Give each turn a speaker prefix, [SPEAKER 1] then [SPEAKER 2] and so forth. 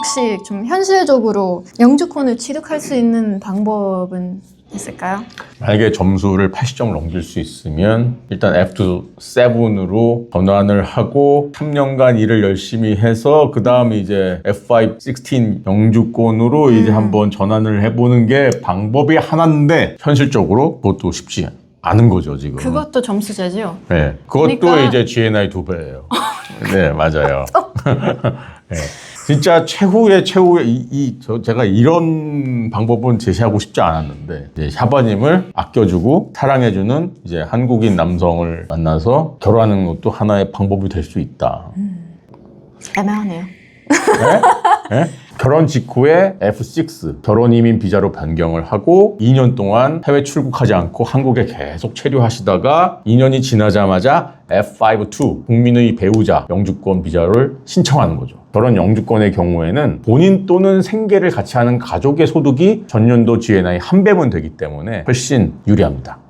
[SPEAKER 1] 혹시 좀 현실적으로 영주권을 취득할 수 있는 방법은 있을까요?
[SPEAKER 2] 만약에 점수를 80점을 넘길 수 있으면 일단 F7으로 전환을 하고 3년간 일을 열심히 해서 그 다음에 이제 F5 16 영주권으로 이제 한번 전환을 해보는 게 방법이 하나인데 현실적으로 그것도 쉽지 않은 거죠 지금.
[SPEAKER 1] 그것도 점수제죠.
[SPEAKER 2] 네, 그것도
[SPEAKER 1] 그러니까-
[SPEAKER 2] 이제 GNI 두 배예요. 네, 맞아요. 네. 진짜 최후의 최후의 이, 이- 저, 제가 이런 방법은 제시하고 싶지 않았는데 이제 샤바님을 아껴주고 사랑해주는 이제 한국인 남성을 만나서 결혼하는 것도 하나의 방법이 될 수 있다.
[SPEAKER 1] 애매하네요.
[SPEAKER 2] 예? 결혼 직후에 F6 결혼 이민 비자로 변경을 하고 2년 동안 해외 출국하지 않고 한국에 계속 체류하시다가 2년이 지나자마자 F5-2 국민의 배우자 영주권 비자를 신청하는 거죠. 결혼 영주권의 경우에는 본인 또는 생계를 같이 하는 가족의 소득이 전년도 GNI 한 배분 되기 때문에 훨씬 유리합니다.